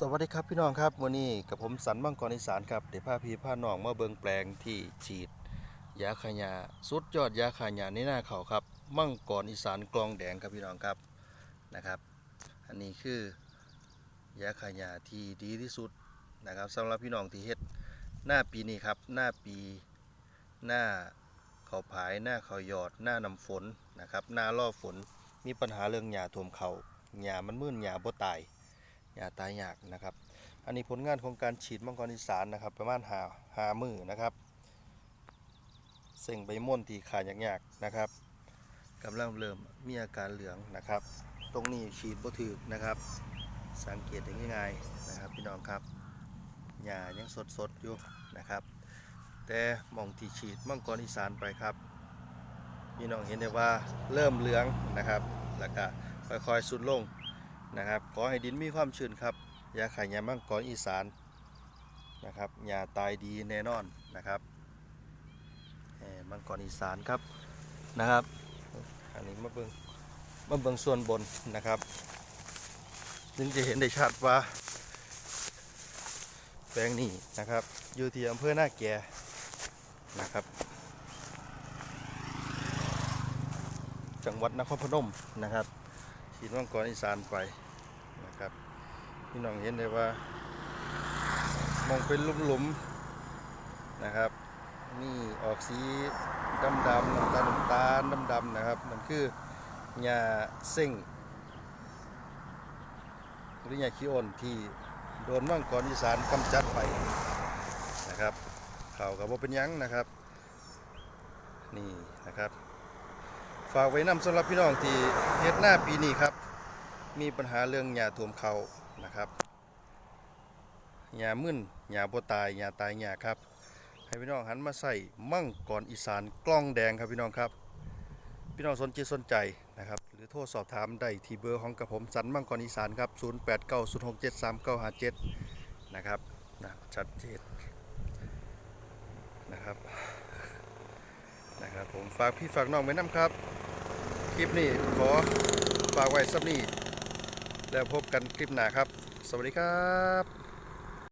สวัสดีครับพี่น้องครับวันนี้กับผมสันมังกรอีสานครับเดี๋ยวพาพี่พาน้องมาเบิงแปลงที่ฉีดยาขยาสุดยอดยาขยาในหน้าเขาครับมังกรอีสานกลองแดงครับพี่น้องครับนะครับ อันนี้คือยาขยาที่ดีที่สุดนะครับสำหรับพี่น้องที่เฮ็ดหน้าปีนี้ครับหน้าปีหน้าเขาผายหน้าเขาหยอดหน้านำฝนนะครับหน้าล่อฝนมีปัญหาเรื่องหญ้าท่วมเขาหญ้ามันมื่นหญ้าบ่ตาย ยาตายยากนะครับ อันนี้ผลงานของการฉีดมังกรอีสานนะครับ ประมาณหาหามือนะครับเส่งใบม่วนที่ขาดยากๆนะครับกำลังเริ่มมีอาการเหลืองนะครับ ตรงนี้ฉีดบ่ถึกนะครับ สังเกตได้ง่ายๆนะครับพี่น้องครับหญ้ายังสดๆอยู่นะครับ แต่มองที่ฉีดมังกรอีสานไปครับพี่น้องเห็นได้ว่าเริ่มเหลืองนะครับ แล้วก็ค่อยๆสุดลง นะครับ ขอให้ดินมีความชื้นครับ ยาไขายามังกรอีสานนะครับยาตายดีแน่นอนนะครับมังกรอีสานครับนะครับ อันนี้มาเบิงมาเบิงส่วนบนนะครับซึ่งจะเห็นได้ชัดว่า แปลงนี้นะครับ อยู่ที่อำเภอหน้าแก่นะครับ จังหวัดนครพนมนะครับฉีดมังกรอีสานไป นะครับพี่น้องเห็นได้ว่า มองเป็นหลุมๆนะครับ นี่ออกสีดำดำน้ำตาลน้ำตาลดำดำนะครับมันคือหญ้าเส้งหรือหญ้าขี้อ่อนที่โดนมังกรอีสานกำจัดไปนะครับเขากับว่าเป็นยังนะครับ นี่นะครับ ฝากไว้นำสำหรับพี่น้องที่เฮ็ดหน้าปีนี้ครับ มีปัญหาเรื่องหญ้าท่วมเขานะครับหญ้ามึนหญ้าบ่ตายหญ้าตายหญ้าครับให้พี่น้องหันมาใส่มั่งก่อนอีสานกล้องแดงครับพี่น้องครับ พี่น้องสนใจสนใจนะครับ หรือโทรสอบถามได้ที่เบอร์ของกับผมสันมั่งก่อนอีสานครับ 0890673957 นะครับนะชัดเจนนะครับนะครับผมฝากพี่ฝากน้องไว้น้ำครับ คลิปนี้ขอฝากไว้สักนี้ แล้วพบกันคลิปหน้าครับ สวัสดีครับ